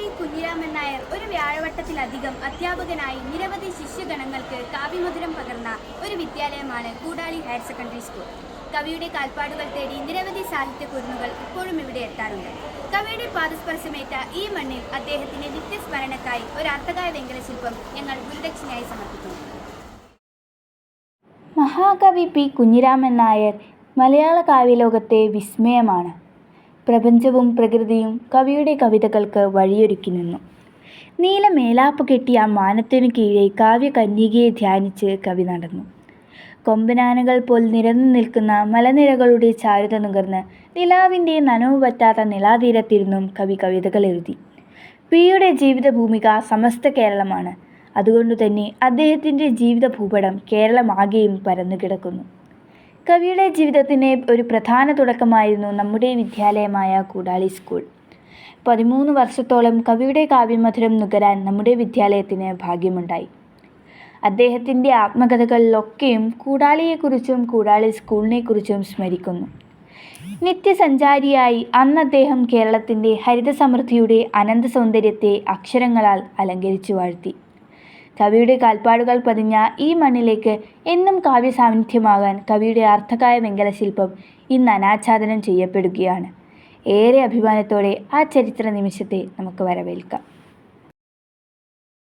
P Kunhiraman Nair ഒരു വ്യാഴവട്ടത്തിലധികം അധ്യാപകനായി നിരവധി ശിഷ്യഗണങ്ങൾക്ക് കാവ്യമധുരം പകർന്ന ഒരു വിദ്യാലയമാണ് കൂടാളി ഹയർ സെക്കൻഡറി സ്കൂൾ. കവിയുടെ കാൽപ്പാടുകൾ തേടി നിരവധി സാഹിത്യ കുരുന്നുകൾ ഇപ്പോഴും ഇവിടെ എത്താറുണ്ട്. കവിയുടെ പാദസ്പർശമേറ്റ ഈ മണ്ണിൽ അദ്ദേഹത്തിന്റെ നിത്യസ്മരണക്കായി ഒരു അർത്ഥകായ വെങ്കല ശില്പം ഞങ്ങൾ ഗുരുദക്ഷിണയായി സമർപ്പിക്കുന്നു. മഹാകവി പി കുഞ്ഞിരാമൻ നായർ മലയാള കാവ്യലോകത്തെ വിസ്മയമാണ്. പ്രപഞ്ചവും പ്രകൃതിയും കവിയുടെ കവിതകൾക്ക് വഴിയൊരുക്കി നിന്നു. നീല മേലാപ്പ് കെട്ടിയ മാനത്തിനു കീഴെ കാവ്യകന്യകയെ ധ്യാനിച്ച് കവി നടന്നു. കൊമ്പനാനകൾ പോൽ നിരന്നു നിൽക്കുന്ന മലനിരകളുടെ ചാരുത നുകർന്ന് നിലാവിന്റെ നനവ് പറ്റാത്ത നിലാതീരത്തിരുന്നും കവി കവിതകൾ എഴുതി. പിയുടെ ജീവിത ഭൂമിക സമസ്ത കേരളമാണ്. അതുകൊണ്ടുതന്നെ അദ്ദേഹത്തിന്റെ ജീവിത ഭൂപടം കേരളമാകെയും പരന്നു കിടക്കുന്നു കവിയുടെ ജീവിതത്തിന് ഒരു പ്രധാന തുടക്കമായിരുന്നു നമ്മുടെ വിദ്യാലയമായ കൂടാളി സ്കൂൾ. പതിമൂന്ന് വർഷത്തോളം കവിയുടെ കാവ്യമധുരം നുകരാൻ നമ്മുടെ വിദ്യാലയത്തിന് ഭാഗ്യമുണ്ടായി. അദ്ദേഹത്തിന്റെ ആത്മകഥകളിലൊക്കെയും കൂടാളിയെക്കുറിച്ചും കൂടാളി സ്കൂളിനെക്കുറിച്ചും സ്മരിക്കുന്നു. നിത്യസഞ്ചാരിയായി അന്ന് അദ്ദേഹം കേരളത്തിന്റെ ഹരിതസമൃദ്ധിയുടെ അനന്ത സൗന്ദര്യത്തെ അക്ഷരങ്ങളാൽ അലങ്കരിച്ചു വാഴ്ത്തി. കവിയുടെ കാൽപ്പാടുകൾ പതിഞ്ഞ ഈ മണ്ണിലേക്ക് എന്നും കാവ്യ സാന്നിധ്യമാകാൻ കവിയുടെ അർത്ഥകായ വെങ്കല ശില്പം ഇന്ന് അനാച്ഛാദനം ചെയ്യപ്പെടുകയാണ്. ഏറെ അഭിമാനത്തോടെ ആ ചരിത്ര നിമിഷത്തെ നമുക്ക് വരവേൽക്കാം.